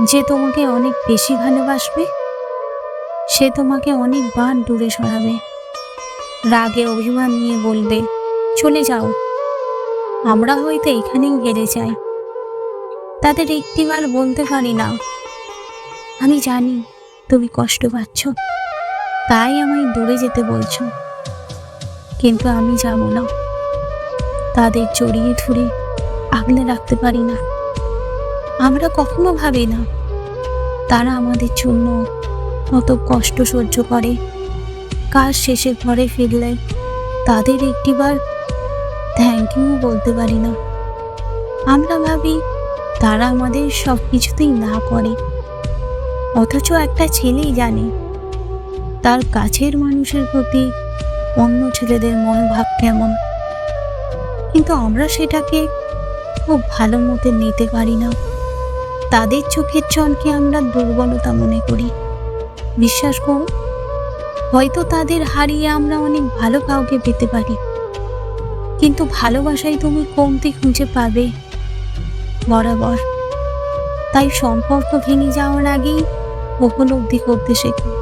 যে তোমাকে অনেক বেশি ভালোবাসবে, সে তোমাকে অনেকবার দূরে সরাবে। রাগে অভিমান নিয়ে বলবে, চলে যাও। আমরা হয়তো এখানেই হেরে যাই। তাদের একটিবার বলতে পারি না। আমি জানি তুমি কষ্ট পাচ্ছ, তাই আমায় দূরে যেতে বলছো। কিন্তু আমি যাব না। তাদের জড়িয়ে ধরে আগলে রাখতে পারি না। আমরা কখনো ভাবি না। তারা আমাদের জন্য কত কষ্ট সহ্য করে। কাজ শেষে ঘরে ফিরলে তাদের একটিবার থ্যাংক ইউ বলতে পারি না। আমরা ভাবি তারা আমাদের সব কিছুতেই না করে। অথচ একটা ছেলেই জানে, তার কাছের মানুষের প্রতি অন্য ছেলেদের মনোভাব কেমন। কিন্তু আমরা সেটাকে খুব ভালো মতো নিতে পারি না। তাদের চোখের জলকে আমরা দুর্বলতা মনে করি। বিশ্বাস করুন হয়তো তাদের হারিয়ে আমরা অনেক ভালো কাউকে পেতে পারি। কিন্তু ভালোবাসায় তুমি কমতি খুঁজে পাবে। বরাবর। তাই সম্পর্ক ভেঙে যাওয়ার আগেই উপলব্ধি করতে শেখো।